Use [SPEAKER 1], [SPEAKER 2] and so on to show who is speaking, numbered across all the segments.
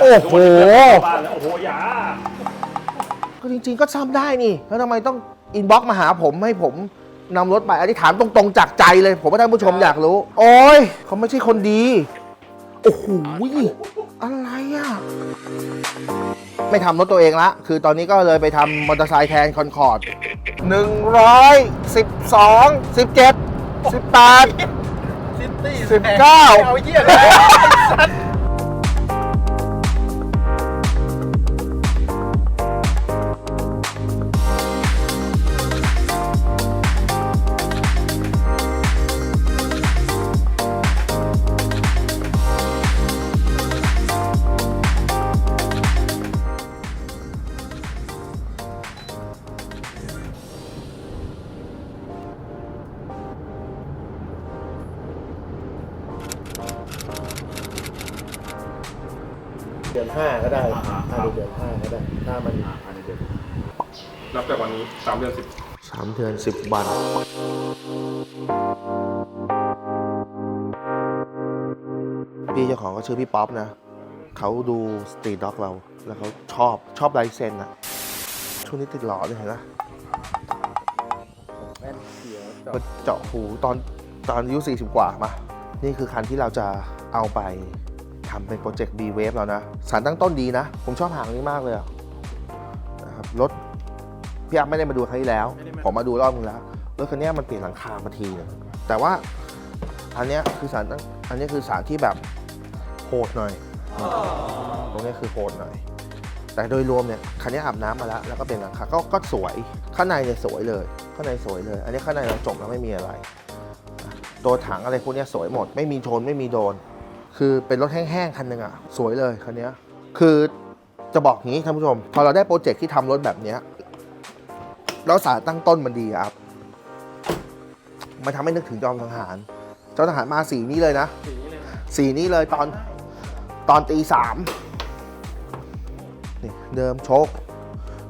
[SPEAKER 1] โอ้โห
[SPEAKER 2] บ้านแล้วโอ้โหอย่า
[SPEAKER 1] ก็จริงๆก็ซ่อมได้นี่ แล้วทำไมต้องอินบ็อกมาหาผมให้ผมนำรถไปอันนี้ถามตรงๆจากใจเลย ผมว่าท่านผู้ชมอยากรู้ โอ้ยเขาไม่ใช่คนดี โอ้โห อะไรอะ ไม่ทำรถตัวเองละ คือตอนนี้ก็เลยไปทำมอเตอร์ไซค์แทนคอนคอร์ดหนึ่งร้อยสิบสองสิบเจ็ดสิบแปด
[SPEAKER 3] ซิตี้
[SPEAKER 1] สิบเก้า
[SPEAKER 3] เอาเยี่ยเลย
[SPEAKER 1] ดือนห้าก็ได้ถ้าเดือนห้าก็ได้ ถ้ามัน
[SPEAKER 2] ภายในเดือนนับจากวันนี้สามเดือนสิบ
[SPEAKER 1] สามเดือนสิบวัน พี่เจ้าของก็ชื่อพี่ป๊อปนะ เขาดูสตรีทด็อกเรา แล้วเขาชอบชอบลายเซ็นอะช่วงนี้ติดหล่อเลยเห็นไหม
[SPEAKER 3] แม่นเสียว
[SPEAKER 1] มันเจาะหูตอนตอนอายุ40 กว่ามา นี่คือคันที่เราจะเอาไป ทำเป็นโปรเจกต์ B Wave แล้วนะ สารตั้งต้นดีนะ ผมชอบหางนี้มากเลยอะนะครับรถพี่อัพไม่ได้มาดูครั้งที่แล้ว ผมมาดูรอบนึงแล้วรถคันเนี้ยมันเปลี่ยนหลังคามาทีนึงแต่ว่าอันเนี้ยคือสารตั้งอันเนี้ยคือสารที่แบบโหดหน่อย ตรงเนี้ยคือโหดหน่อย แต่โดยรวมเนี่ยคันนี้อาบน้ำมาแล้ว แล้วก็เปลี่ยนหลังคาก็ก็สวยข้างในเนี่ยสวยเลยข้างในสวยเลย อันนี้ข้างในเราจบแล้วไม่มีอะไร ตัวถังอะไรพวกเนี้ยสวยหมด ไม่มีชนไม่มีโดน คือเป็นรถแห้งๆคันหนึ่งอะ สวยเลยคันนี้คือจะบอกงี้ท่านผู้ชม พอเราได้โปรเจกต์ที่ทำรถแบบเนี้ยแล้วสารตั้งต้นมันดีครับ มันทำให้นึกถึงจอมทหาร จอมทหารมาสีนี้เลยนะ สีนี้เลยตอนตอนตีสามนี่เดิมชค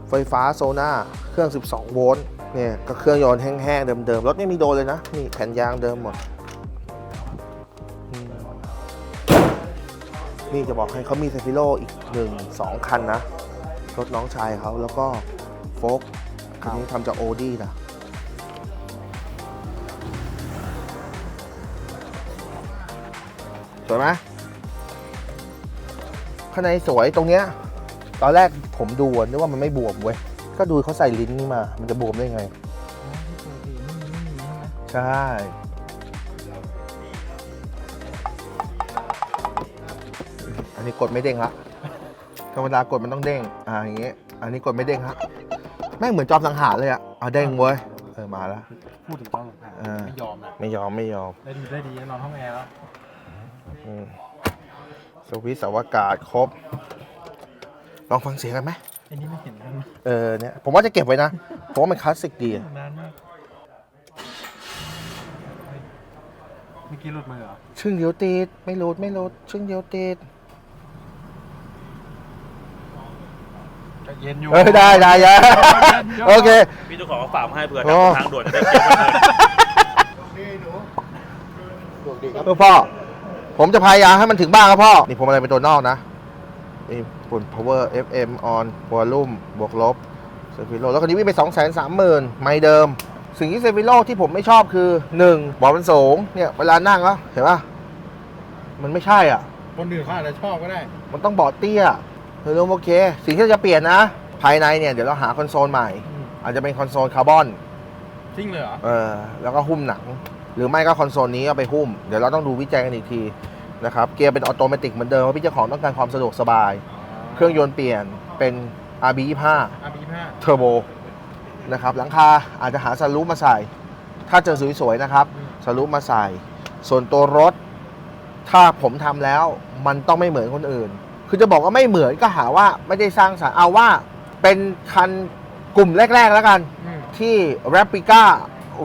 [SPEAKER 1] ไฟฟ้าโซน่าเครื่อง 12 โวลต์เนี่ยก็เครื่องยนต์แห้งๆ เดิมๆ รถไม่มีโดนเลยนะ นี่แผ่นยางเดิมหมด นี่จะบอกให้เขามีเซฟิโลอีก1 2คันนะ รถน้องชายเขาแล้วก็โฟกคันนี้ทำจากโอดี้นะสวยไหมข้างในสวยตรงเนี้ย ตอนแรกผมดูนึกว่ามันไม่บวมเว้ย ก็ดูเขาใส่ลิ้นนี่มา มันจะบวมได้ไง ใช่ นนี้กดไม่เด้งละธรรมดากดมันต้องเด้ง อ่าอย่างเงี้ยอันนี้กดไม่เด้งฮะแม่งเหมือนจอมสังหารเลยอะเอาเด้งเว้ยเออมาแล้ว
[SPEAKER 3] พูดถึงตอนหลัง
[SPEAKER 1] เออ
[SPEAKER 3] ไม่ยอมนะ
[SPEAKER 1] ไม่ยอมไม่ยอม
[SPEAKER 3] ได้ดีได้ดีนอนห้องแอร์แล้ว
[SPEAKER 1] อืมสวิตช์สวากาศครบ ลองฟังเสียงกันไหม
[SPEAKER 3] ไอ้นี่ไม่เห็นกันนะ
[SPEAKER 1] เออเนี่ยผมว่าจะเก็บไว้นะเพราะว่ามันคลาสสิกดีอะ
[SPEAKER 3] นานมากเมื่อกี้หลุดมือเหรอ
[SPEAKER 1] ชึ่งเดียวติดไม่รูดไม่รูดชึ่งเดียวติด
[SPEAKER 3] จะ เย็นอยู่
[SPEAKER 1] เออได้ได้ได้โอเค
[SPEAKER 2] พี่เจ้าของเขาฝากมาให้เผื่อ
[SPEAKER 1] โอ้
[SPEAKER 2] ทางด่วนจะได้เก็บไว้เลย
[SPEAKER 1] เออพ่อ ผมจะพยายามให้มันถึงบ้านครับพ่อ นี่ผมอะไรเป็นตัวนอกนะ นี่ปุ่น power FM on volume บวกลบเซฟิโลแล้วคันนี้วิ่งไป 2 3 0 0 0 0 ไม่เดิม สิ่งที่เซฟิโลที่ผมไม่ชอบคือ 1บอลมันสูง เนี่ย เวลานั่งแล้วเห็นปะมันไม่ใช่อะ
[SPEAKER 3] คนอื่นเขาอาจจะชอบก็ได้
[SPEAKER 1] มันต้องบอดเตี้ย โดยรวมโอเค สิ่งที่เราจะเปลี่ยนนะ ภายในเนี่ยเดี๋ยวเราหาคอนโซลใหม่ อาจจะเป็นคอนโซลคาร์บอน
[SPEAKER 3] จริงเลยเหรอ
[SPEAKER 1] เออแล้วก็หุ้มหนัง หรือไม่ก็คอนโซลนี้เอาไปหุ้ม เดี๋ยวเราต้องดูวิจัยกันอีกทีนะครับเกียร์เป็นออโตเมติกเหมือนเดิมเพราะพี่เจ้าของต้องการความสะดวกสบาย เครื่องยนต์เปลี่ยนเป็น RB25
[SPEAKER 3] อาบีห้า
[SPEAKER 1] เทอร์โบนะครับหลังคาอาจจะหาสลูปมาใส่ ถ้าเจอสวยๆนะครับสลูปมาใส่ ส่วนตัวรถ ถ้าผมทำแล้วมันต้องไม่เหมือนคนอื่น คือจะบอกว่าไม่เหมือนก็หาว่าไม่ได้สร้างสรรค์เอาว่าเป็นคันกลุ่มแรก ๆ แล้วกัน
[SPEAKER 3] อืม
[SPEAKER 1] ที่ r e p l i c a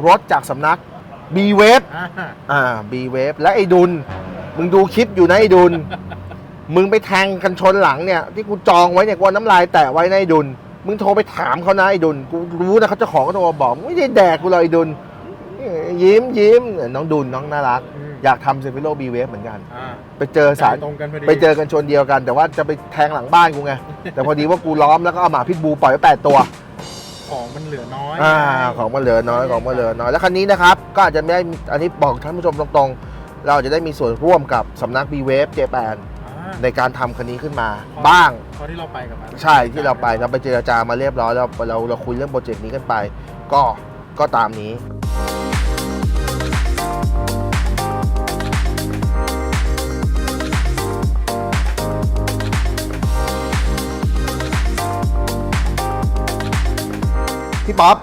[SPEAKER 1] รถจากสำนัก B Wave
[SPEAKER 3] อ่า
[SPEAKER 1] อ่า B Wave และไอ้ดุล มึงดูคลิปอยู่นะไอ้ดุล มึงไปแทงกันชนหลังเนี่ย ที่กูจองไว้เนี่ยกูเอาน้ำลายแตะไว้ในะไอ้ดุล มึงโทรไปถามเขานะไอ้ดุล กูรู้นะเขาเจ้าของก็โทรมาบอก ไม่ได้แดกกูเลยไอ้ดุล ยิ้มยิ้มน้องดุลน้องน่ารัก
[SPEAKER 3] อืม
[SPEAKER 1] อยากทำเซฟิโลบีเวฟเหมือนกัน
[SPEAKER 3] อ่า
[SPEAKER 1] ไปเจอสาร
[SPEAKER 3] ตรงกันพอดี
[SPEAKER 1] ไปเจอกันชนเดียวกัน แต่ว่าจะไปแทงหลังบ้านกูไง แต่พอดีว่ากูล้อมแล้วก็เอาหมาพิษบูปล่อยไว้แปดตัว
[SPEAKER 3] ของมันเหลือน้อย
[SPEAKER 1] อ่าของมันเหลือน้อยของมันเหลือน้อยแล้วคันนี้นะครับ ก็อาจจะไม่ได้อันนี้บอกท่านผู้ชมตรงๆ เราจะได้มีส่วนร่วมกับสำนัก b w a v e Japan
[SPEAKER 3] อ่า
[SPEAKER 1] ในการทำคันนี้ขึ้นมา บ้าง
[SPEAKER 3] เพราะที่เราไปกับมัน
[SPEAKER 1] ใช่ที่เราไปเราไปเจรจามาเรียบร้อยแล้วเราเราคุยเรื่องโปรเจกต์นี้กันไป ก็ก็ตามนี้ พี่ป๊อป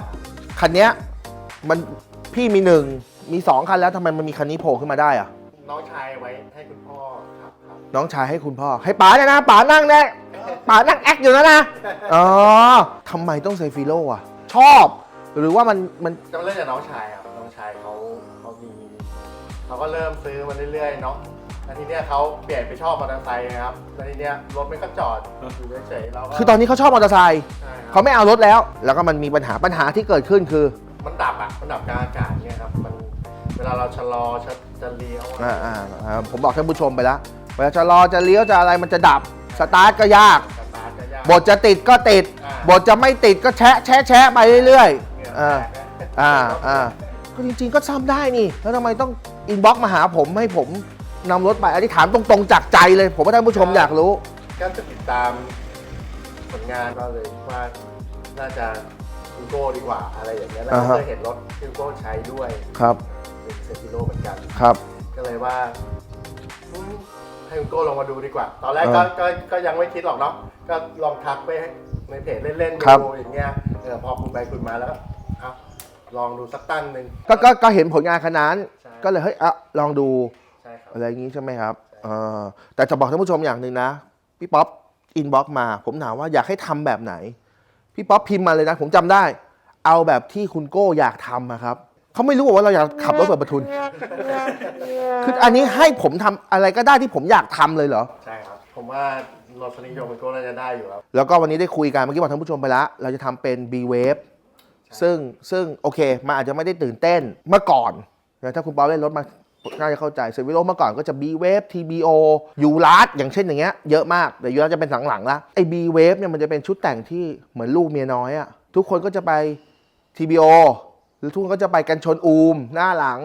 [SPEAKER 1] คันเนี้ยมันพี่มีหนึ่งมีสองคันแล้วทำไมมันมีคันนี้โผล่ขึ้นมาได้อะ
[SPEAKER 3] น้องชายไว้ให้คุณพ่อครับครับ
[SPEAKER 1] น้องชายให้คุณพ่อ ให้ป๋าเนี่ยนะป๋านั่งเนี่ยป๋านั่งแอคอยู่นะนะอ๋อทำไมต้องเซฟิโลอะ ชอบ หรือว่ามันมัน
[SPEAKER 4] จะเริ่มจากน้องชายครับน้องชายเขาเขามีเขาก็เริ่มซื้อมาเรื่อยๆเนาะ แล้วทีเนี้ยเขาเปลี่ยนไปชอบมอเตอร์ไซค์นะครับแล้วทีเนี้ยรถไม่ก็จอดอยู่เฉยๆเราก็
[SPEAKER 1] คือตอนนี้เขาชอบมอเตอร์ไซค์
[SPEAKER 4] ใช่ครับ
[SPEAKER 1] เขาไม่เอารถแล้ว แล้วก็มันมีปัญหาปัญหาที่เกิดขึ้นคือ
[SPEAKER 4] มันดับอะมันดับกลางอากาศเนี่ยครับมันเวลาเราชะลอจะจะเลี้ยว
[SPEAKER 1] อ่าอ่าอ่าผมบอกท่านผู้ชมไปแล้วเวลาจะรอจะเลี้ยวจะอะไรมันจะดับสตาร์ทก็ยาก
[SPEAKER 4] สตาร์ทจะยาก
[SPEAKER 1] บทจะติดก็ติด
[SPEAKER 4] อ่า
[SPEAKER 1] บทจะไม่ติดก็แชะแชะแชะไปเรื่อย
[SPEAKER 4] เหงื่อ
[SPEAKER 1] ๆอ่า
[SPEAKER 4] แตกนะ
[SPEAKER 1] อ่าอ่าก็จริงๆก็ซ่อมได้นี่ แล้วทำไมต้องอินบ็อกมาหาผมให้ผม นำรถไป อันนี้ถามตรงๆจากใจเลย ผมว่าท่านผู้ชมอยากรู้
[SPEAKER 4] ก็จะติดตามผลงานก็เลยว่าน่าจะคุณโก้ดีกว่าอะไรอย่างเงี้ยแล้ว
[SPEAKER 1] อ่า
[SPEAKER 4] ก็
[SPEAKER 1] ฮะ
[SPEAKER 4] เคยเห็นรถที่คุณโก้ใช้ด้วย
[SPEAKER 1] ครับ
[SPEAKER 4] เป็นเซฟิโลเหมือนกัน
[SPEAKER 1] ครับ
[SPEAKER 4] ก็เลยว่าอืมให้คุณโก้ลองมาดูดีกว่า ตอนแรกก็
[SPEAKER 1] เออ
[SPEAKER 4] ก็ก็ยังไม่คิดหรอกเนาะก็ลองทักไปให้ในเพจเล่นๆ
[SPEAKER 1] ครับ
[SPEAKER 4] ดูอย่างเงี้ยเออพอคุณไปคุณมาแล้วก็เอาลองดูสักตั้งหนึ่ง
[SPEAKER 1] ก็ก็ก็เห็นผลงานขนาดนั้น
[SPEAKER 4] ใช่
[SPEAKER 1] ก็เลยเฮ้ยอะลองดู
[SPEAKER 4] ใช่ครับ
[SPEAKER 1] อะไรอย่างงี้ใช่ไหมครับเออแต่จะบอกท่านผู้ชมอย่างหนึ่งนะ พี่ป๊อปอินบ็อกมา ผมถามว่าอยากให้ทำแบบไหน พี่ป๊อปพิมพ์มาเลยนะ ผมจำได้ เอาแบบที่คุณโก้อยากทำอะครับเขาไม่รู้ว่าเราอยากขับรถเปิดประทุน คืออันนี้ให้ผมทำอะไรก็ได้ที่ผมอยากทำเลยเหรอ
[SPEAKER 4] ใช่ครับ ผมว่ารถสนิยมคุณโก้น่าจะได้อยู่ครับ
[SPEAKER 1] แล้วก็วันนี้ได้คุยกันเมื่อกี้บอกท่านผู้ชมไปแล้วเราจะทำเป็น B Wave ซึ่งซึ่งโอเคมันอาจจะไม่ได้ตื่นเต้นเมื่อก่อนนะถ้าคุณป๊อปเล่นรถมา น่าจะเข้าใจเซวิโลเมื่อก่อนก็จะ B Wave TBO ยูรัสอย่างเช่นอย่างเงี้ยเยอะมากแต่ยูรัสจะเป็นหลังๆละไอ้ B Wave เนี่ยมันจะเป็นชุดแต่งที่เหมือนลูกเมียน้อยอะทุกคนก็จะไป TBO หรือทุกคนก็จะไปกันชนอูมหน้าหลัง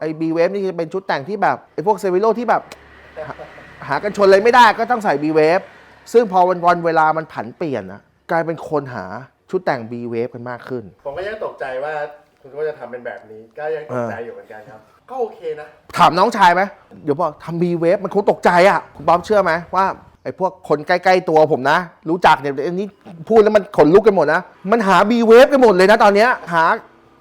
[SPEAKER 1] ไอ้ B Wave นี่จะเป็นชุดแต่งที่แบบไอ้พวกเซวิโลที่แบบหากันชนเลยไม่ได้ก็ต้องใส่ B Wave ซึ่งพอวันวันเวลามันผันเปลี่ยนอะกลายเป็นคนหาชุดแต่ง B Wave กันมากขึ้น
[SPEAKER 4] ผมก็ยังตกใจว่าคุณก้จะทำเป็นแบบนี้ ก็ยังตกใจอยู่เหมือนกันครับ ก็โอเคนะ
[SPEAKER 1] ถามน้องชายไหมเดี๋ยวบอกทำ B Wave มันคงตกใจอะคุณป๊อปเชื่อไหมว่าไอ้พวกคนใกล้ๆตัวผมนะ รู้จักเนี่ยอันนี้พูดแล้วมันขนลุกกันหมดนะ มันหา B Wave กันหมดเลยนะตอนเนี้ยหา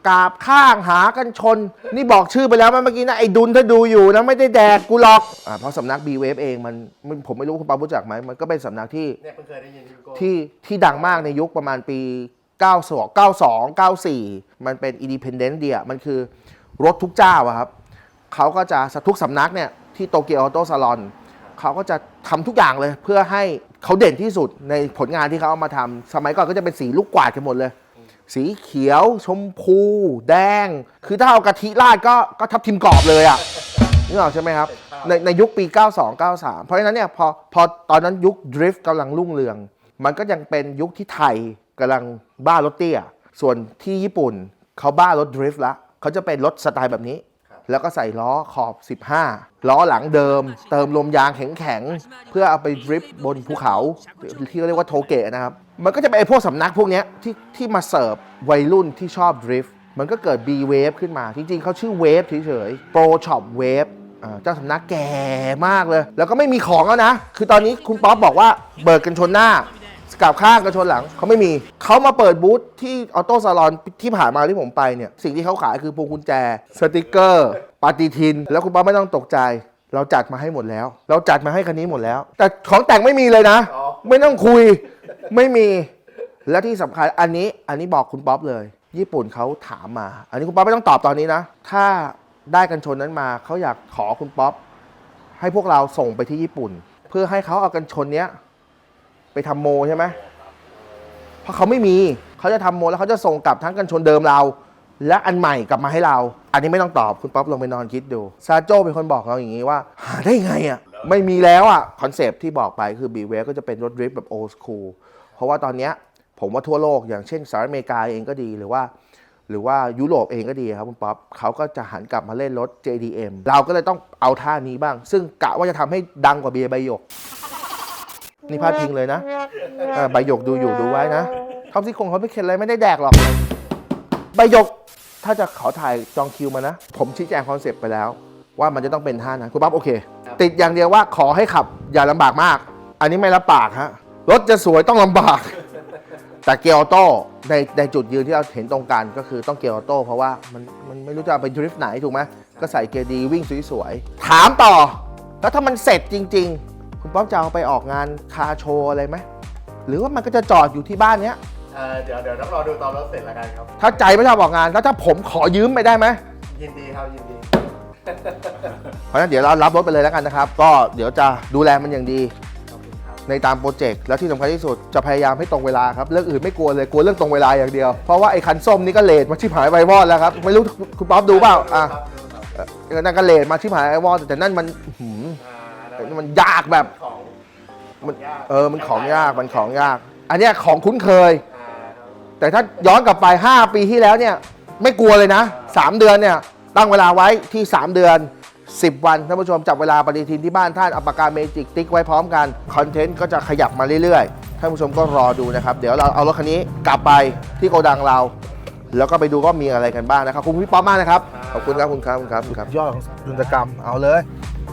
[SPEAKER 1] กราบข้างหากันชน นี่บอกชื่อไปแล้วเมื่อกี้นะไอ้ดุลถ้าดูอยู่นะไม่ได้แดกกูหรอกอ่าเพราะสำนัก B Wave เองมันมันผมไม่รู้คุณป๊อปรู้จักไหมมันก็เป็นสำนักที่
[SPEAKER 4] เนี่ยเพิ่งเคยได้ยินคุณโก้
[SPEAKER 1] ที่ที่ดังมากในยุคประมาณปี 92 92 94 มันเป็น independent เดียมันคือ รถทุกเจ้าอะครับเขาก็จะทุกสำนักเนี่ยที่โตเกียวออโต้ซาลอนเขาก็จะทำทุกอย่างเลย เพื่อให้เขาเด่นที่สุดในผลงานที่เขาเอามาทำสมัยก่อนก็จะเป็นสีลูกกวาดกันหมดเลย สีเขียว ชมพู แดง คือถ้าเอากะทิราดก็ก็ทับทิมกรอบเลยอะนึกออกใช่ไหมครับในในยุคปี 92 93 เพราะฉะนั้นเนี่ยพอพอตอนนั้นยุคดริฟต์กำลังรุ่งเรือง มันก็ยังเป็นยุคที่ไทยกำลังบ้ารถเตี้ย ส่วนที่ญี่ปุ่นเขาบ้ารถดริฟต์ละ เขาจะเป็นรถสไตล์แบบนี้ แล้วก็ใส่ล้อขอบ 15 ล้อหลังเดิม เติมลมยางแข็งๆ เพื่อเอาไปดริฟต์บนภูเขา ที่เขาเรียกว่าโทเกะนะครับ มันก็จะเป็นไอ้พวกสำนักพวกเนี้ยที่ที่มาเสิร์ฟวัยรุ่นที่ชอบดริฟต์มันก็เกิด B Wave ขึ้นมา จริงๆ เขาชื่อ Wave เฉยๆ Pro Shop Wave อ่าเจ้าสำนักแก่มากเลย แล้วก็ไม่มีของแล้วนะ คือตอนนี้คุณป๊อปบอกว่าเบิกกันชนหน้า กลับข้างกับชนหลังเขาไม่มี เขามาเปิดบูธที่ออโต้ซาลอนที่ผ่านมาที่ผมไปเนี่ย สิ่งที่เขาขายคือพวงกุญแจ สติกเกอร์ปฏิทิน แล้วคุณป้าไม่ต้องตกใจ เราจัดมาให้หมดแล้ว เราจัดมาให้คันนี้หมดแล้ว แต่ของแต่งไม่มีเลยนะ
[SPEAKER 4] อ๋อ
[SPEAKER 1] ไม่ต้องคุยไม่มี และที่สำคัญอันนี้อันนี้บอกคุณป๊อปเลย ญี่ปุ่นเขาถามมา อันนี้คุณป๊อปไม่ต้องตอบตอนนี้นะ ถ้าได้กันชนนั้นมาเขาอยากขอคุณป๊อปให้พวกเราส่งไปที่ญี่ปุ่น เพื่อให้เขาเอากันชนเนี้ย ไปทำโมใช่ไหมเพราะเขาไม่มีเขาจะทำโมแล้วเขาจะส่งกลับทั้งกันชนเดิมเรา และอันใหม่กลับมาให้เรา อันนี้ไม่ต้องตอบคุณป๊อปลงไปนอนคิดดูซาโจเป็นคนบอกเราอย่างนี้ว่า หาได้ไงอะ่ะไม่มีแล้วอะ่ะคอนเซปที่บอกไปคือ b ีเวก็จะเป็นรถดริฟต์แบบโอ s คูลเพราะว่าตอนเนี้ยผมว่าทั่วโลกอย่างเช่นสหรัฐอเมริกาเองก็ดีหรือว่า หรือว่ายุโรปเองก็ดีครับคุณป๊อปเขาก็จะหันกลับมาเล่นรถ JDM เราก็เลยต้องเอาท่านี้บ้าง ซึ่งกะว่าจะทำให้ดังกว่าเบียร์ใบหยก นี่พลาดพิงเลยนะเออใบหยกดูอยู่ดูไว้นะท็อปซี่คงเขาไม่เข็ดอะไรไม่ได้แดกหรอก ใบหยกถ้าจะขอถ่ายจองคิวมานะ ผมชี้แจงคอนเซปต์ไปแล้ว ว่ามันจะต้องเป็นท่านั้นคุณป๊อปโอเค ติดอย่างเดียวว่าขอให้ขับ อย่าลำบากมาก อันนี้ไม่รับปากฮะรถจะสวยต้องลำบาก แต่เกียร์ออโต้ในในจุดยืนที่เราเห็นตรงกันก็คือต้องเกียร์ออโต้เพราะว่ามันมันไม่รู้จะเอาไปดริฟต์ไหนถูกไหมก็ใส่เกียร์ดีวิ่งสวยๆถามต่อ แล้วถ้ามันเสร็จจริง ๆ คุณป๊อปจะเอาไปออกงานคาร์โชว์อะไรไหมหรือว่ามันก็จะจอดอยู่ที่บ้านเนี้ย
[SPEAKER 4] เอ่อเดี๋ยวเดี๋ยวต้องรอดูตอนรถเสร็จแล้วกันครับ
[SPEAKER 1] ถ้าใจไม่ชอบออกงาน แล้วถ้าผมขอยืมไปได้ไหม
[SPEAKER 4] ยินดีครับยินดี
[SPEAKER 1] เพราะฉะนั้นเดี๋ยวเรารับรถไปเลยแล้วกันนะครับ ก็เดี๋ยวจะดูแลมันอย่างดี
[SPEAKER 4] ขอบคุณครับ
[SPEAKER 1] ในตามโปรเจกต์ แล้วที่สำคัญที่สุดจะพยายามให้ตรงเวลาครับ เรื่องอื่นไม่กลัวเลยกลัวเรื่องตรงเวลาอย่างเดียว เพราะว่าไอ้คันส้มนี่ก็เลทมาชิบหายไววอดแล้วครับ ไม่รู้คุณป๊อปดูเปล่า อะ
[SPEAKER 4] ดูครับ
[SPEAKER 1] เอ่อนั่นก็เลทมาชิบหายไววอดแต่นั่นมันอื้อหือ
[SPEAKER 4] อ่า
[SPEAKER 1] แต่นี่ มันยากแบบ
[SPEAKER 4] ของ
[SPEAKER 1] มัน
[SPEAKER 4] ยาก
[SPEAKER 1] เออมันของยากมันของยาก อันเนี้ยของคุ้นเคย
[SPEAKER 4] อ่าครับ
[SPEAKER 1] แต่ถ้าย้อนกลับไป 5 ปีที่แล้วเนี่ยไม่กลัวเลยนะ 3 เดือนเนี่ยตั้งเวลาไว้ที่ 3 เดือน 10 วันท่านผู้ชมจับเวลาปฏิทินที่บ้านท่านเอาปากกาเมจิกติ๊กไว้พร้อมกันคอนเทนต์ก็จะขยับมาเรื่อยๆท่านผู้ชมก็รอดูนะครับ เดี๋ยวเราเอารถคันนี้กลับไปที่โกดังเรา แล้วก็ไปดูว่ามีอะไรกันบ้างนะครับขอบคุณพี่ป๊อปมากนะครับขอบคุณครับขอบคุณครับขอบคุณครับขอบคุณครับ ยอดของยุนตกรรมเอาเลยเนี่ย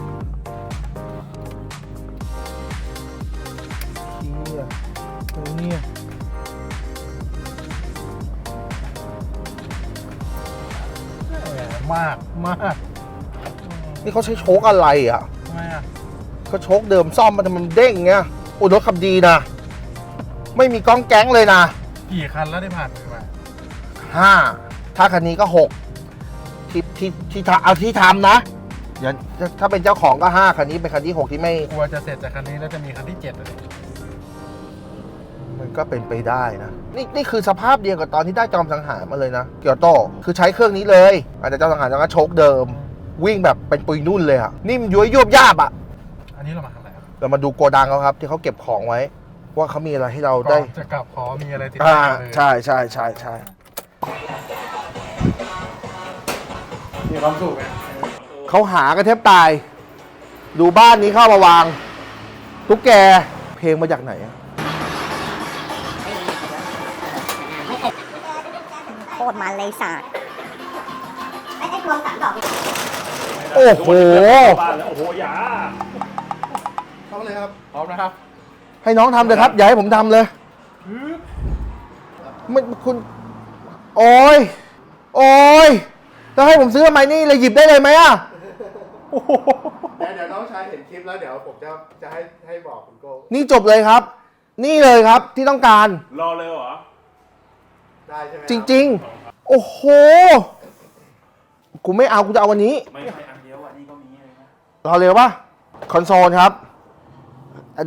[SPEAKER 3] มมากมาก
[SPEAKER 1] นี่เขาใช้โชคอะไรอะ
[SPEAKER 3] ทำไมอะ
[SPEAKER 1] ก็โชคเดิมซ่อมมันทำไมมันเด้งเงี้ยโอ้รถขับดีนะ ไม่มีก้องแก๊งเลยนะ
[SPEAKER 3] กี่คันแล้วที่ผ่านมา
[SPEAKER 1] ห้าถ้าคันนี้ก็หกที่ที่ที่ทำเอาที่ทำนะเดี๋ยวถ้าเป็นเจ้าของก็ห้าคันนี้เป็นคันที่หกที่ไม่
[SPEAKER 3] กลัวจะเสร็จจากคันนี้แล้วจะมีคันที่เจ็ดเลย
[SPEAKER 1] มัน ก็เป็นไปได้นะนี่นี่คือสภาพเดียวกับตอนที่ได้จอมสังหารมาเลยนะ เกียวโตคือใช้เครื่องนี้เลย อาจจะจอมสังหารแล้วก็โชคเดิม วิ่งแบบเป็นปุยนุ่นเลยอะนิ่มย้วยยวบยาบอะ
[SPEAKER 3] อันนี้เรามาทำอะไรครับ
[SPEAKER 1] เรามาดูโกดังเขาครับ ที่เขาเก็บของไว้ ว่าเขามีอะไรให้เราได้
[SPEAKER 3] ก่อนจะกลับขอมีอะไรติด
[SPEAKER 1] อ่า
[SPEAKER 3] ตัวเลย
[SPEAKER 1] ใช่ใช่ใช่ใช่
[SPEAKER 3] มีความสุขไหม
[SPEAKER 1] เขาหากันแทบตาย ดูบ้านนี้เข้ามาวาง ตุ๊กแกเพลงมาจากไหนอะ
[SPEAKER 5] ตรมันเลยสาดไอ้ไอ้พวงสามดอก
[SPEAKER 1] โอ้โห
[SPEAKER 2] บ้านแล้วโอ้โหอย่า
[SPEAKER 4] เข้าเลยครับ
[SPEAKER 3] พร้อมนะครับ
[SPEAKER 1] ให้น้องทำเลยครับ อย่าให้ผมทำเลยมันคุณ โอ้ย โอ้ยแล้วให้ผมซื้อทำไมนี่เลยหยิบได้เลยไหมอะ
[SPEAKER 4] เดี๋ยวเดี๋ยวน้องชายเห็นคลิปแล้วเดี๋ยวผมจะจะให้ให้บอกคุณโก้
[SPEAKER 1] นี่จบเลยครับ นี่เลยครับที่ต้องการ
[SPEAKER 2] รอเลยเหรอ
[SPEAKER 4] ได้ใช่ไหม
[SPEAKER 1] จริง ๆ โอ้โห กูไม่เอา กูจะเอาวันนี้
[SPEAKER 2] ไม่ใช่อันเดียวอะนี่ก็มีเลยนะ
[SPEAKER 1] รอเร็วปะคอนโซลครับ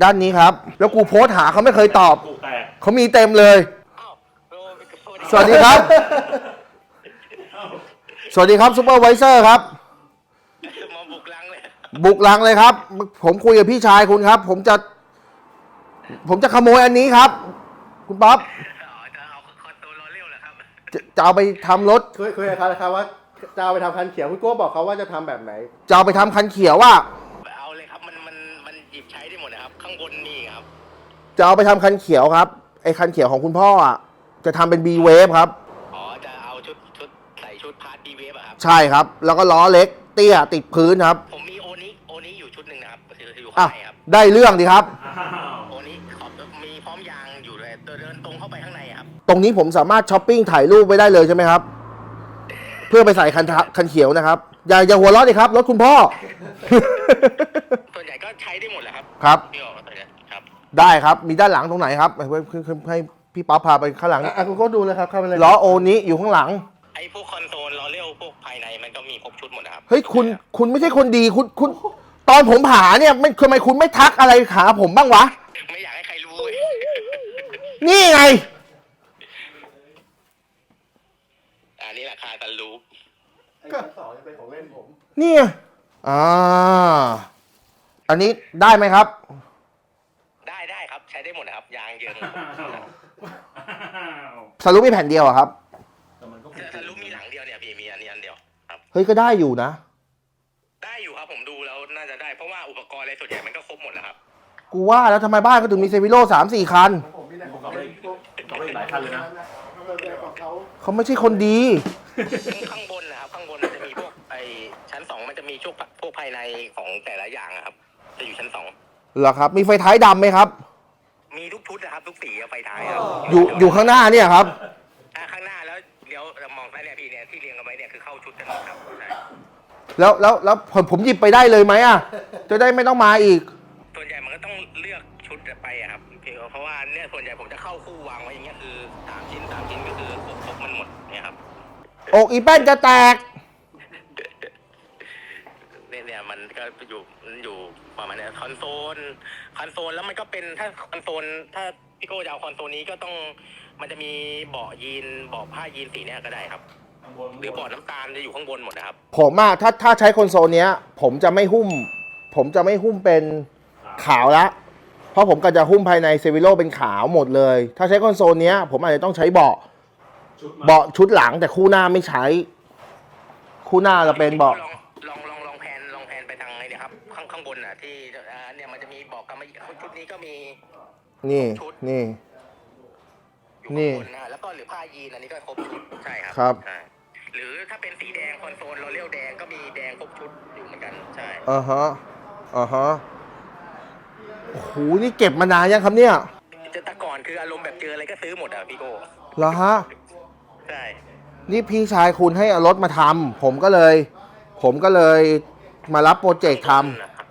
[SPEAKER 1] ด้านนี้ครับ แล้วกูโพสต์หาเขาไม่เคยตอบ
[SPEAKER 2] กูแตก
[SPEAKER 1] เขามีเต็มเลยสวัสดีครับ สวัสดีครับซูเปอร์ไวเซอร์ครับ
[SPEAKER 6] มาบุกลังเลย
[SPEAKER 1] บุกลังเลยครับ ผมคุยกับพี่ชายคุณครับ ผมจะ ผมจะขโมยอันนี้ครับ คุณป๊อป
[SPEAKER 6] จะ
[SPEAKER 1] จะเอาไปทำรถ
[SPEAKER 4] คุยคุยกับเขาเลยครับว่าจะเอาไปทำคันเขียวคุณโก้บอกเขาว่าจะทำแบบไหน
[SPEAKER 1] จะเอาไปทำคันเขียวว่า
[SPEAKER 6] เอาเลยครับมันมันมันหยิบใช้ได้หมดนะครับ ข้างบนมีครับ
[SPEAKER 1] จะเอาไปทำคันเขียวครับ ไอ้คันเขียวของคุณพ่ออะจะทำเป็น B wave ครับ
[SPEAKER 6] อ๋อจะเอาชุดชุดใส่ชุดพาร์ทดีเวฟอะครับ
[SPEAKER 1] ใช่ครับ แล้วก็ล้อเล็กเตี้ยติดพื้นครับ
[SPEAKER 6] ผมมีโอนี้โอนี้อยู่ชุดหนึ่งนะครับคืออยู่
[SPEAKER 1] อะ
[SPEAKER 6] ข้างในครับ
[SPEAKER 1] ได้เรื่องดีครับ
[SPEAKER 6] ตรงนี้
[SPEAKER 1] ผมสามารถช้อปปิ้งถ่ายรูปไว้ได้เลยใช่ไหมครับ เพื่อไปใส่คันทะคันเขียวนะครับ อย่าอย่าหัวเราะดิครับรถคุณพ่อ
[SPEAKER 6] ส่วนใหญ่ก็ใช้ได้หมดแหละครับ
[SPEAKER 1] ครับ
[SPEAKER 6] พี่บอกว่าเลยครับ
[SPEAKER 1] ได้ครับมีด้านหลังตรงไหนครับให้ให้ให้ให้พี่ป๊อปพาไปข้างหลัง
[SPEAKER 4] อะอะคุณโก้ดูเลยครับเข้าไปเลย
[SPEAKER 1] ล้อโอนี้อยู่ข้างหลัง
[SPEAKER 6] ไอ้พวกคอนโซลล้อเร็วพวกภายในมันก็มีครบชุดหมดนะครับ
[SPEAKER 1] เฮ้ยคุณคุณไม่ใช่คนดีคุณคุณ ตอนผมหาเนี่ยไม่ทำไมคุณไม่ทักอะไรหาผมบ้างวะ
[SPEAKER 6] ไม่อยากให้ใครรู้
[SPEAKER 1] นี่ไง
[SPEAKER 6] อันนี้แหละคาายตันรูป
[SPEAKER 4] ไอ้ชั้นสองจะเป็นของเล่นผม
[SPEAKER 1] เนี่ยอ่า อันนี้ได้ไหมครับ
[SPEAKER 6] ได้ได้ครับใช้ได้หมดนะครับยางเยิง
[SPEAKER 2] อ้าว
[SPEAKER 1] สรุปมีแผ่นเดียวอะครับ
[SPEAKER 2] แต่มันก็
[SPEAKER 6] ตันรูปมีหลังเดียวเนี่ยพี่มีอันนี้อันเดียวครับ
[SPEAKER 1] เฮ้ยก็ได้อยู่นะ
[SPEAKER 6] ได้อยู่ครับผมดูแล้วน่าจะได้เพราะว่าอุปกรณ์อะไรส่วนใหญ่มันก็ครบหมดแล้วครับ
[SPEAKER 1] กูว่าแล้วทำไมบ้านก็ถึงมีเซฟิโลสามสี่คัน
[SPEAKER 4] ของผมมีแต่ของ
[SPEAKER 2] เขา
[SPEAKER 4] เล่
[SPEAKER 2] ได้
[SPEAKER 4] นพวก
[SPEAKER 2] เขาได้หลายคันเลยนะ
[SPEAKER 4] เรื่องของเขา
[SPEAKER 1] เขาไม่ใช่คนดี
[SPEAKER 6] ข้างบนนะครับข้างบนมันจะมีพวกไอชั้นสองมันจะมีช่วงพวกภายในของแต่ละอย่างอะครับ จะอยู่ชั้นสอง
[SPEAKER 1] เหรอครับ มีไฟท้ายดำไหมครับ
[SPEAKER 6] มีทุกชุดนะครับทุกสีอะไฟท้ายครับ
[SPEAKER 1] อยู่อยู่ข้างหน้าเนี่ยครับ
[SPEAKER 6] อ่าข้างหน้าแล้วเดี๋ยวเรามองซ้ายเนี่ยพี่เนี่ยที่เรียงกันไว้เนี่ยคือเข้าชุดกันหมดครับใช่
[SPEAKER 1] แล้วแล้วแล้วผมผมหยิบไปได้เลยไหมอะ จะได้ไม่ต้องมาอีก
[SPEAKER 6] ส่วนใหญ่มันก็ต้องเลือกชุดไปอะครับพี่เพราะว่าเนี่ยส่วนใหญ่ผม อกอี
[SPEAKER 1] แป้นจะแตก
[SPEAKER 6] เนี่ยเนี่ยมันก็อยู่มันอยู่ประมาณเนี้ยคอนโซลคอนโซลแล้วมันก็เป็นถ้าคอนโซลถ้าพี่โก้จะเอาคอนโซลนี้ก็ต้องมันจะมีเบาะยีนเบาะผ้ายีนสีเนี่ยก็ได้ครับ
[SPEAKER 2] ข้างบน
[SPEAKER 6] หรือเบาะน้ำตาลจะอยู่ข้างบนหมดนะครับ
[SPEAKER 1] ผมอะถ้าถ้าใช้คอนโซลเนี้ย ผมจะไม่หุ้ม ผมจะไม่หุ้มเป็นขาวละ เพราะผมก็จะหุ้มภายในเซวิโลเป็นขาวหมดเลย ถ้าใช้คอนโซลเนี้ย ผมอาจจะต้องใช้เบาะ
[SPEAKER 2] ชุดมา
[SPEAKER 1] เบาะชุดหลังแต่คู่หน้าไม่ใช้ คู่หน้าจะเป็นเบาะ
[SPEAKER 6] ลองลองลองลองแพนลองแพนไปทางไอ้เนี่ยครับข้างข้างบนอะที่อ่าเนี่ยมันจะมีเบาะกำมะหยี่ชุดนี้ก็มี
[SPEAKER 1] นี่นี่
[SPEAKER 6] อยู่
[SPEAKER 1] นี่
[SPEAKER 6] ข้างบนนะแล้วก็หรือผ้ายีนอันนี้ก็ครบชุดใช่ครับ
[SPEAKER 1] ครับ
[SPEAKER 6] ใช่หรือถ้าเป็นสีแดงคอนโซลเราเรียกแดงก็มีแดงครบชุดอยู่เหมือนกันใช่
[SPEAKER 1] อ่าฮะอ่าฮะโอ้โหนี่เก็บมานานยังครับเนี่ย
[SPEAKER 6] จะแต่ก่อนคืออารมณ์แบบเจออะไรก็ซื้อหมดอะพี่โก้
[SPEAKER 1] เหรอฮะ
[SPEAKER 6] ใช่
[SPEAKER 1] นี่พี่ชายคุณให้เอารถมาทำผมก็เลย ผมก็เลยมารับโปรเจกต์ท
[SPEAKER 6] นะครับ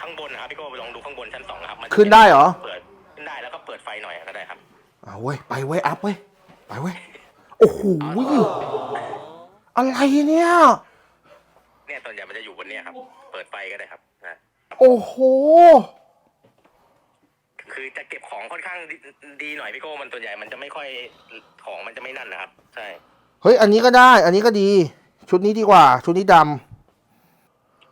[SPEAKER 6] ข้างบนนะครับพี่โก้ไปลองดูข้างบนชั้นสองนะครับมั
[SPEAKER 1] ขึ้นได้เหรอ
[SPEAKER 6] เปิดขึ้นได้แล้วก็เปิดไฟหน่อยก็ได้ครับำ
[SPEAKER 1] เอาเว้ยไปเว้ยอัพเว้ยไปเว้ยโอ้โหอะไรเนี่ย
[SPEAKER 6] เนี่ยส่วนใหญ่มันจะอยู่บนเนี้ยครับ เปิดไฟก็ได้ครับนะ
[SPEAKER 1] โอ้โห
[SPEAKER 6] คือจะเก็บของค่อนข้างดีดีหน่อยพี่โก้มันส่วนใหญ่มันจะไม่ค่อยของมันจะไม่นั่นนะครับ ใช่
[SPEAKER 1] เฮ้ย อันนี้ก็ได้ อันนี้ก็ดี ชุดนี้ดีกว่า ชุดนี้ด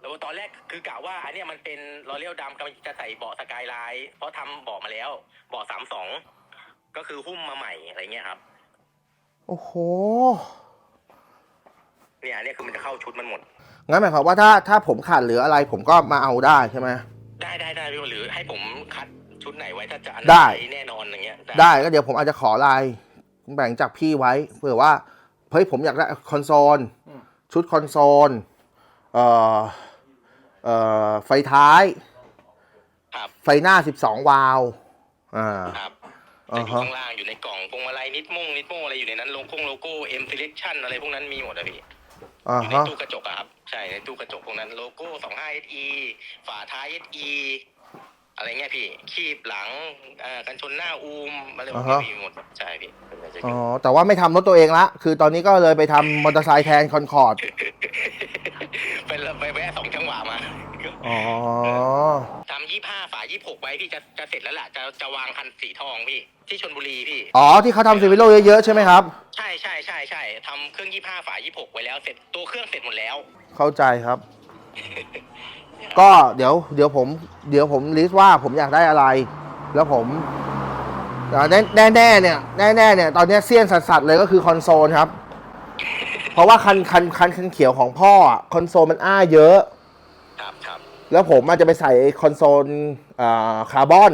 [SPEAKER 6] แล้วตอนแรกคือกะว่า อันเนี้ยมันเป็นลอเรียลดำกำลังจะใส่เบาะสกายไลน์เพราะทำเบาะมาแล้วเบาะสามสองก็คือหุ้มมาใหม่อะไรเงี้ยครับำ
[SPEAKER 1] โอ้โห
[SPEAKER 6] เนี่ยอันเนี้ยคือมันจะเข้าชุดมันหมด
[SPEAKER 1] งั้นหมายความว่าถ้าถ้าผมขาดเหลืออะไรผมก็มาเอาได้ใช่ไหม
[SPEAKER 6] ได้ได้ได้พี่โก้หรือให้ผมคัด ชุดไหนไว้ถ้าจะอัน
[SPEAKER 1] ได้
[SPEAKER 6] หนแน่นอนอย่างเงี้ย
[SPEAKER 1] ได้ก็เดี๋ยวผมอาจจะขอไลน์แบ่งจากพี่ไว้เผื่อว่าเฮ้ยผมอยากได้คอนโซลชุดคอนโซลเอ่อเอ่อไฟท้าย
[SPEAKER 6] ครับ
[SPEAKER 1] ไฟหน้า 12 วาล์วอ่า
[SPEAKER 6] ครับจะ
[SPEAKER 1] อ่า
[SPEAKER 6] อยู่
[SPEAKER 1] ฮะ
[SPEAKER 6] ข้างล่างอยู่ในกล่องพวงมาลัยนิดมงนิดโมงอะไรอยู่ในนั้นโลโก้โลโก้เอ็ม e l e c t i o n อะไรพวกนั้นมีหมดอะพี่
[SPEAKER 1] อ่า
[SPEAKER 6] อยู่ใน
[SPEAKER 1] ฮะ
[SPEAKER 6] ตู้กระจกอะครับ ใช่ในตู้กระจกพวกนั้นโลโก้ 25 SE ฝาท้าย SE อะไรเงี้ยพี่ คีบหลังเอ่อกันชนหน้าอูมอะไรพวกนี้มีหมดใช่พี่มันจะอ
[SPEAKER 1] อ๋อยู่แต่ว่าไม่ทำรถตัวเองละ คือตอนนี้ก็เลยไปทำมอเตอร์ไซค์แทนคอนคอร์ด
[SPEAKER 6] ไปไปแวะสองจังหวะมา
[SPEAKER 1] อ๋อ
[SPEAKER 6] ทำยี่ห้าฝายี่หกไว้พี่จะจะเสร็จแล้วล่ะจะจะวางคันสีทองพี่ ที่ชนบุรีพี่
[SPEAKER 1] อ๋อ ที่เขาทำเซวิโลเยอะๆใช่ไหมครับ
[SPEAKER 6] ใช่ใช่ใช่ใช่ทำเครื่องยี่ห้าฝายี่หกไว้แล้วเสร็จตัวเครื่องเสร็จหมดแล้ว
[SPEAKER 1] เข้าใจครับ ก็เดี๋ยวเดี๋ยวผม เดี๋ยวผมลิสต์ว่าผมอยากได้อะไร แล้วผมอ่าแน่แน่แน่เนี่ยแน่แน่เนี่ยตอนเนี้ยเซียนสัสๆเลยก็คือคอนโซลครับ เพราะว่าคันคันคันคันเขียวของพ่ออะคอนโซลมันอ้าเยอะ
[SPEAKER 6] ครับครับ
[SPEAKER 1] แล้วผมอาจจะไปใส่คอนโซลอ่าคาร์บอน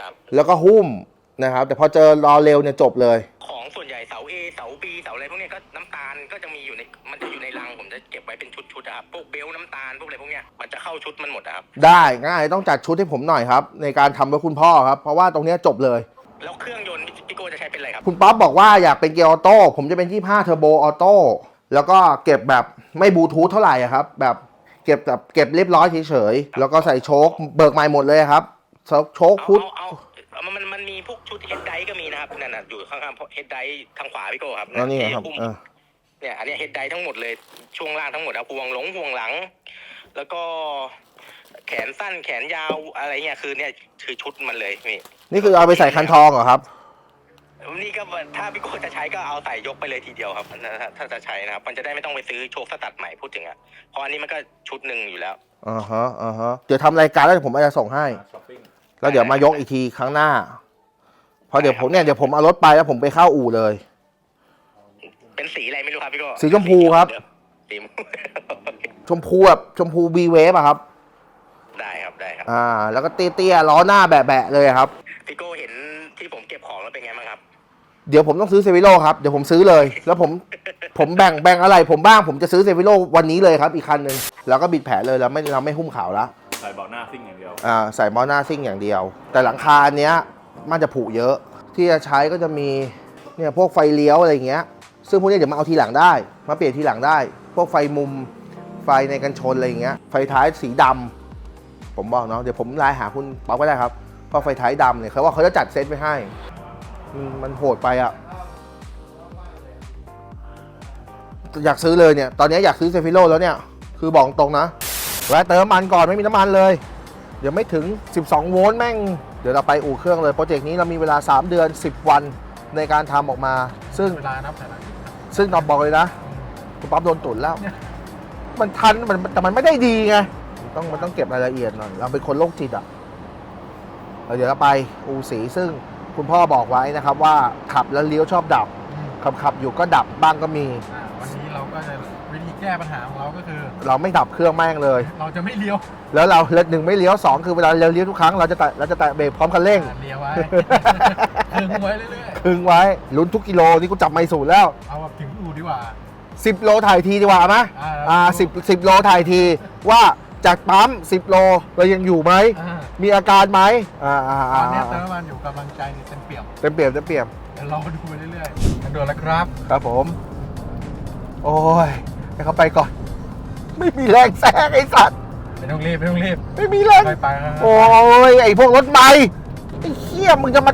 [SPEAKER 6] ครับ
[SPEAKER 1] แล้วก็หุ้มนะครับ แต่พอเจอรอเร็วเนี่ยจบเลย
[SPEAKER 6] ของส่วนใหญ่เสา A เสา B เสาอะไรพวกเนี้ยก็น้ำตาลก็จะมีอยู่ในมันจะอยู่ในรังผมจะเก็บไว้เป็นชุด ๆอะครับพวกเบลต์น้ำตาลพวกอะไรพวกเนี้ยมันจะเข้าชุดมันหมดอะครับ
[SPEAKER 1] ได้ง่ายต้องจัดชุดให้ผมหน่อยครับ ในการทำไว้คุณพ่อครับ เพราะว่าตรงเนี้ยจบเลย
[SPEAKER 6] แล้วเครื่องยนต์พี่โก้จะใช้เป็นอะไรครับ
[SPEAKER 1] คุณป๊อปบอกว่าอยากเป็นเกียร์ออโต้ผมจะเป็น 25เทอร์โบออโต้แล้วก็เก็บแบบไม่บลูทูธเท่าไหร่อะครับ แบบเก็บแบบเก็บเรียบร้อยเฉยๆแล้วก็ใส่โชคเบิกใหม่หมดเลยครับโชค
[SPEAKER 6] เอา
[SPEAKER 1] พุทธ
[SPEAKER 6] เอาเอามันมันมันมีพวกชุดเฮดไดก็มีนะครับนั่นน่ะอยู่ข้างๆเฮดไดทางขวาพี่โก้ครับ
[SPEAKER 1] แล้วนี่ไงครับ
[SPEAKER 6] ที่อุ้ม
[SPEAKER 1] เออ
[SPEAKER 6] เนี่ยอันเนี้เฮดไดทั้งหมดเลยช่วงล่างทั้งหมดเอาพวงหลงพวงหลัง แล้วก็แขนสั้นแขนยาวอะไรเงี้ยคือเนี่ยคือชุดมันเลยนี่
[SPEAKER 1] นี่คือเอาไปใส่คันทองเหรอครับ
[SPEAKER 6] นี่ก็ถ้าพี่โก้จะใช้ก็เอาใส่ยกไปเลยทีเดียวครับถ้าถ้าจะใช้นะครับมันจะได้ไม่ต้องไปซื้อโชคสตัดใหม่พูดถึงอะเพราะอันนี้มันก็ชุดหนึ่งอยู่แล้ว
[SPEAKER 1] อ่าฮะอ่าฮะเดี๋ยวทำรายการแล้วเดี๋ยวผมอาจจะส่งให้
[SPEAKER 2] ช้อปปิ้ง
[SPEAKER 1] แล้วเดี๋ยวมายกอีกทีครั้งหน้าเพราะเดี๋ยวผมเนี่ยเดี๋ยวผมเอารถไปแล้วผมไปเข้าอู่เลย
[SPEAKER 6] เป็นสีอะไรไม่รู้ครับพี่โก้
[SPEAKER 1] สีชมพูครับ
[SPEAKER 6] สีชมพู
[SPEAKER 1] ชมพูแบบชมพูบีเวฟอะครับ
[SPEAKER 6] ได้ครับได้ครับ
[SPEAKER 1] อ่า แล้วก็เตี้ยๆล้อหน้าแบะๆเลยครับ
[SPEAKER 6] พี่โก้เห็นที่ผมเก็บของแล้วเป็นไงบ้างครับ
[SPEAKER 1] เดี๋ยวผมต้องซื้อเซฟิโลครับ เดี๋ยวผมซื้อเลย แล้วผม ผมแบ่งแบ่งอะไร ผมบ้าง ผมจะซื้อเซฟิโลวันนี้เลยครับ อีกคันหนึ่งแล้วก็บิดแผลเลยแล้วไม่เราไม่หุ้มขาวละ
[SPEAKER 2] ใส่เบาะหน้าซิ่งอย่างเดียว
[SPEAKER 1] อ่า ใส่มอหน้าซิ่งอย่างเดียว แต่หลังคาอันเนี้ยมันจะผุเยอะ ที่จะใช้ก็จะมี เนี่ยพวกไฟเลี้ยวอะไรอย่างเงี้ย ซึ่งพวกนี้เดี๋ยวมาเอาทีหลังได้ มาเปลี่ยนทีหลังได้ พวกไฟมุมไฟในกันชนอะไรอย่างเงี้ย ไฟท้ายสีดำผมบอกเนาะเดี๋ยวผมไลน์หาคุณป๊อปก็ได้ครับเพราไฟท้ายดำเนี่ยเขาว่าเขาจะจัดเซตไว้ให้มมันโหดไปอะอยากซื้อเลยเนี่ย ตอนนี้อยากซื้อเซฟิโลแล้วเนี่ย คือบอกตรงนะแวะเติมน้ำมันก่อนไม่มีน้ำมันเลย เดี๋ยวไม่ถึง 12 โวลต์แม่ง เดี๋ยวเราไปอู่เครื่องเลย โปรเจกต์นี้เรามีเวลา 3 เดือน 10 วันในการทำออกมา ซึ่ง
[SPEAKER 3] เวลานับถอยหลัง
[SPEAKER 1] ซึ่งนอมบอกเลยนะคุณป๊อปโดนตุนแล้ว มันทันมันแต่มันไม่ได้ดีไงต้องมันต้องเก็บรายละเอียดหน่อยเราเป็นคนโรคจิตอะแล้วเดี๋ยวเราไปอู่สีซึ่งคุณพ่อบอกไว้นะครับ ว่าขับแล้วเลี้ยวชอบดับ
[SPEAKER 3] อืม
[SPEAKER 1] ขับขับอยู่ก็ดับบ้างก็มี
[SPEAKER 3] อ่าวันนี้เราก็จะวิธีแก้ปัญหาของเราก็คือ
[SPEAKER 1] เราไม่ดับเครื่องแม่งเลย
[SPEAKER 3] เราจะไม่เลี้ยว
[SPEAKER 1] แล้วเราหนึ่งไม่เลี้ยวสองคือเวลาเราเลี้ยวทุกครั้งเราจะแตะเราจะแตะเบรกพร้อมคันเร่ง
[SPEAKER 3] อ่าเลี้ยวไว้คึงไว้เรื่อย
[SPEAKER 1] คึงไว้ลุ้นทุกกิโลนี่กูจับไม่สูตรแล้ว
[SPEAKER 3] เอาแบบถึงอู่ดีกว่า
[SPEAKER 1] 10 โลถ่ายทีดีกว่าไหม
[SPEAKER 3] อ่า
[SPEAKER 1] อ่าสิบสิบโลถ่ายที ว่าจากปั๊ม10 โลเรายังอยู่ไหม
[SPEAKER 3] อ่า
[SPEAKER 1] มีอาการไหมอ่าอ่า
[SPEAKER 3] ต
[SPEAKER 1] อ่า
[SPEAKER 3] อนเนี้ยเติมน้ำมันอยู่กำลังใจเนี่ยเต็มเปี่ยม
[SPEAKER 1] เต็มเปี่ยมเต็มเปี่ยม
[SPEAKER 3] เดี๋ยวราดูไปเรื่อยๆกันด่วนแล้วครับ
[SPEAKER 1] ครับผม โอ้ยให้เขาไปก่อน ไม่มีแรงแซงไอ้สัตว์
[SPEAKER 3] ไม่ต้องรีบไม่ต้องรีบ
[SPEAKER 1] ไม่มีแรง
[SPEAKER 3] ไปไปครับ
[SPEAKER 1] โอ้ย ไอ้พวกรถใหม่ไอ้เหี้ยมึงจะมา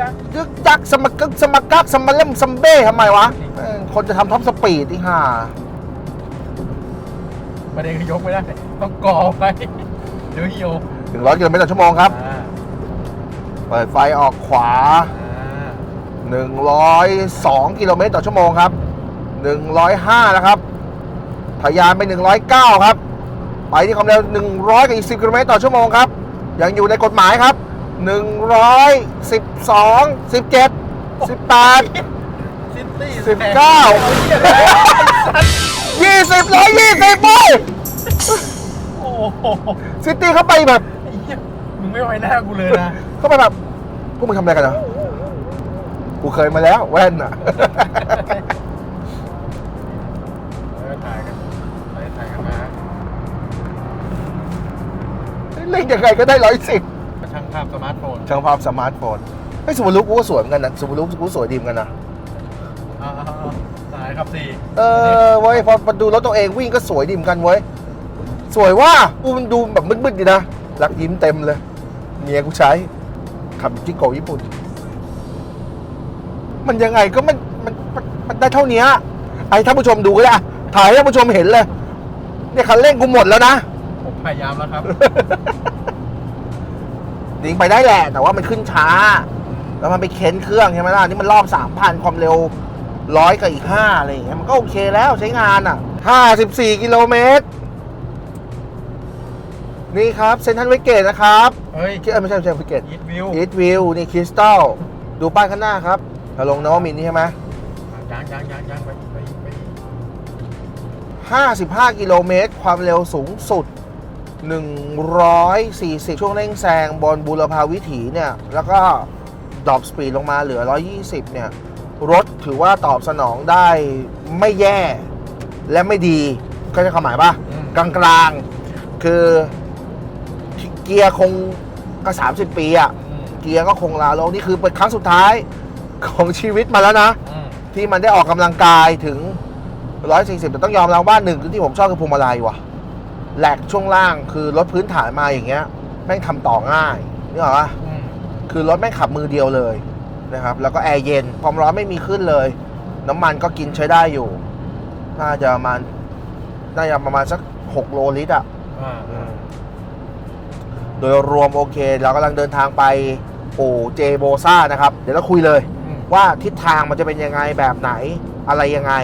[SPEAKER 3] ยัง
[SPEAKER 1] ยึกยักสมักกึกสมักกักสมัเล่มซัมเบ้ทำไมวะแม่งคนจะทำท็อปสปีดที่ห่า
[SPEAKER 3] ประเด็นคือยกไม่ได้ต้องก่อไปเดี๋ยวเหี่ยว
[SPEAKER 1] ถึงร้อยกิโลเมตรต่อชั่วโมงครับ
[SPEAKER 3] อ่า
[SPEAKER 1] เปิดไฟออกขวา
[SPEAKER 3] อ่า
[SPEAKER 1] 102 กิโลเมตรต่อชั่วโมงครับ 105 นะครับ ทะยานไป 109 ครับ ไปที่ความเร็ว 100กับอีก10 กิโลเมตรต่อชั่วโมงครับ ยังอยู่ในกฎหมายครับ 112 17 18
[SPEAKER 3] ซิตี้
[SPEAKER 1] สิบเก้ายี่สิบร้อยยี่สิบไป
[SPEAKER 3] โอ้โห
[SPEAKER 1] ซิตี้เข้าไปแบบ
[SPEAKER 3] ไอ้เหี้ยมึงไม่ไว้หน้ากูเลยนะ
[SPEAKER 1] เข้าไปแบบพวกมึงทำอะไรกันเหรอกูเคยมาแล้วแว่นอะ
[SPEAKER 3] เออถ่ายกันถ่ายถ่ายกันมา
[SPEAKER 1] เล่นยังไงก็ได้ร้อยสิบ
[SPEAKER 3] ช่าง ภาพสมาร์ทโฟน
[SPEAKER 1] ช่างภาพสมาร์ทโฟนไอ้ยสมุรุกูก็สวยเหมือนกันนะสมุรุกูสวยดีเหมือนกันนะ
[SPEAKER 3] อ่าๆๆถ่ายครับสี่
[SPEAKER 1] เออเว้ยพอมาดูรถตัวเองวิ่งก็สวยดีเหมือนกันเว้ยสวยว่ากูมันดูแบบมืดๆดีนะรักยิ้มเต็มเลยเมียกูใช้ขับจิโกะญี่ปุ่น มันยังไงก็มันมันมันมันได้เท่านี้ไอ้ท่านผู้ชมดูก็ได้อะถ่ายให้ท่านผู้ชมเห็นเลยเนี่ยคันเร่งกูหมดแล้วนะ
[SPEAKER 3] ผมพยายามแล้วครับ
[SPEAKER 1] ยิงไปได้แหละ แต่ว่ามันขึ้นช้า แล้วมันไปเค้นเครื่องใช่ไหมล่ะนี่มันรอบสามพันความเร็วร้อยกับอีกห้าอะไรอย่างเงี้ยมันก็โอเคแล้วใช้งานอะห้าสิบสี่กิโลเมตรนี่ครับเซนทันเวกเกตนะครับ
[SPEAKER 3] เฮ้ย
[SPEAKER 1] เอ้ยไม่ใช่ไม่ใช่เวกเกต
[SPEAKER 3] อีทวิว
[SPEAKER 1] อีทวิวนี่คริสตัลดูป้ายข้างหน้าครับถ้าลงนวมินทร์นี่ใช่ไหม
[SPEAKER 3] ยังยังยังยังไปไปไป
[SPEAKER 1] 55กิโลเมตรความเร็วสูงสุด 140 ช่วงเร่งแซงบนบูรพาวิถีเนี่ย แล้วก็ดรอปสปีดลงมาเหลือ 120 เนี่ย รถถือว่าตอบสนองได้ไม่แย่และไม่ดีก็จะความหมายป่ะ
[SPEAKER 3] อืม
[SPEAKER 1] กลางๆคือเกียร์คงก็ 30 ปีอะ
[SPEAKER 3] อืม
[SPEAKER 1] เกียร์ก็คงลาโลงนี่คือเป็นครั้งสุดท้ายของชีวิตมาแล้วนะ
[SPEAKER 3] อืม
[SPEAKER 1] ที่มันได้ออกกำลังกายถึง 140 แต่ต้องยอมรับว่าหนึ่งที่ผมชอบคือพวงมาลัยว่ะ แหลกช่วงล่างคือรถพื้นฐานมาอย่างเงี้ยแม่งทำต่อง่ายนี่หรอปะ
[SPEAKER 3] อืม
[SPEAKER 1] คือรถแม่งขับมือเดียวเลยนะครับ แล้วก็แอร์เย็นความร้อนไม่มีขึ้นเลย น้ำมันก็กินใช้ได้อยู่ น่าจะประมาณน่าจะประมาณสัก6โลลิตรอะ
[SPEAKER 3] อ่า
[SPEAKER 1] โดยรวมโอเค เรากำลังเดินทางไปโอ้เจโบซ่านะครับ เดี๋ยวเราคุยเลย
[SPEAKER 3] อืม
[SPEAKER 1] ว่าทิศทางมันจะเป็นยังไงแบบไหนอะไรยังไง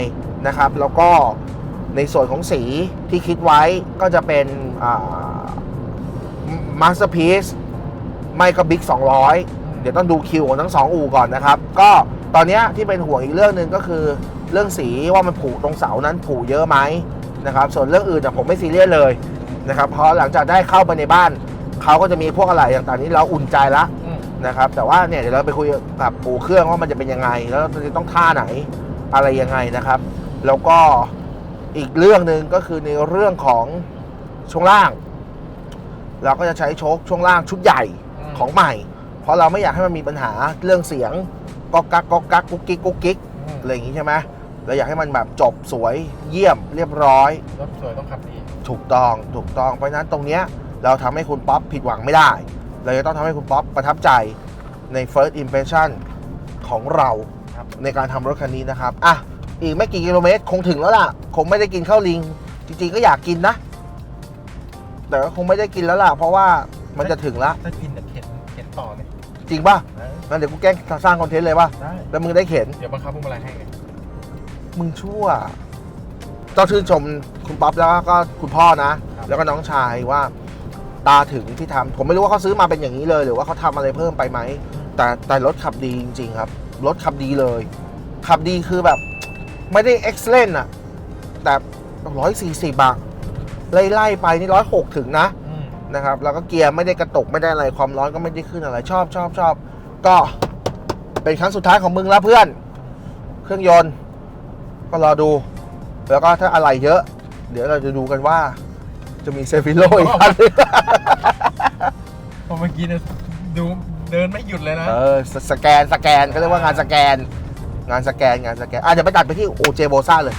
[SPEAKER 1] นะครับ แล้วก็ ในส่วนของสีที่คิดไว้ก็จะเป็นมาสเตอร์พีซไม่ก็บิ๊ก200 เดี๋ยวต้องดูคิวของทั้งสองอู่ก่อนนะครับ ก็ตอนนี้ที่เป็นห่วงอีกเรื่องหนึ่งก็คือเรื่องสีว่ามันผุตรงเสานั้นผุเยอะไหมนะครับ ส่วนเรื่องอื่นผมไม่ซีเรียสเลยนะครับ เพราะหลังจากได้เข้าไปในบ้าน เขาก็จะมีพวกอะไรต่างนี้เราอุ่นใจละนะครับ แต่ว่าเนี่ยเดี๋ยวเราไปคุยกับอู่เครื่องว่ามันจะเป็นยังไง แล้วเราจะต้องท่าไหนอะไรยังไงนะครับ แล้วก็ อีกเรื่องหนึ่งก็คือในเรื่องของช่วงล่าง เราก็จะใช้โชคช่วงล่างชุดใหญ่
[SPEAKER 3] อืม
[SPEAKER 1] ของใหม่ เพราะเราไม่อยากให้มันมีปัญหาเรื่องเสียงก๊อกกักก๊อกกักกุ๊กกิ๊กกุ๊กกิ๊ก
[SPEAKER 3] อืม
[SPEAKER 1] อะไรอย่างงี้ใช่ไหมเราอยากให้มันแบบจบสวยเยี่ยมเรียบร้อย
[SPEAKER 3] รถสวยต้องขับดี
[SPEAKER 1] ถูกต้องถูกต้องเพราะฉะนั้นตรงเนี้ยเราทำให้คุณป๊อปผิดหวังไม่ได้ เราจะต้องทำให้คุณป๊อปประทับใจใน first impression ของเรา
[SPEAKER 3] ครับ
[SPEAKER 1] ในการทำรถคันนี้นะครับอะ อีกไม่กี่กิโลเมตร คงถึงแล้วล่ะ คงไม่ได้กินข้าวลิง จริงๆก็อยากกินนะ แต่ก็คงไม่ได้กินแล้วล่ะ เพราะว่ามันจะถึงละ
[SPEAKER 3] ถ้ากินแต่เข็นเข็นต่อเนี่ย
[SPEAKER 1] จริงป่ะ
[SPEAKER 3] เออ
[SPEAKER 1] งั้นเดี๋ยวกูแกล้งสร้างคอนเทนต์เลยป่ะ
[SPEAKER 3] ได้
[SPEAKER 1] แล้วมึงได้เข็น
[SPEAKER 3] เดี๋ยวบังคับพวงมาลัยให้ไง
[SPEAKER 1] มึงชั่วต้องชื่นชมคุณป๊อปแล้วก็คุณพ่อนะแล้วก็น้องชายว่า ตาถึงที่ทำผมไม่รู้ว่าเขาซื้อมาเป็นอย่างนี้เลย หรือว่าเขาทำอะไรเพิ่มไปไหม แต่แต่รถขับดีจริง ๆ ครับ รถขับดีเลย ขับดีคือแบบ ไม่ได้เอ็กซ์เลนอะแต่ร้อยสี่สิบอะไล่ๆไปนี่ร้อยหกถึงนะ
[SPEAKER 3] อืม
[SPEAKER 1] นะครับ แล้วก็เกียร์ไม่ได้กระตุกไม่ได้อะไรความร้อนก็ไม่ได้ขึ้นอะไร ชอบชอบชอบก็เป็นครั้งสุดท้ายของมึงแล้วเพื่อน เครื่องยนต์ ก็รอดู แล้วก็ถ้าอะไรเยอะ เดี๋ยวเราจะดูกันว่า จะมีเซฟิโลอีกคันหนึ่ง
[SPEAKER 3] พอเมื่อกี้เนี่ยดูเดินไม่หยุดเลยนะ
[SPEAKER 1] เออสสแกนสแกนก็เรียกว่างานสแกน งานสแกนงานสแกนอะเดี๋ยวไปตัดไปที่โอเจโบซ่าเลย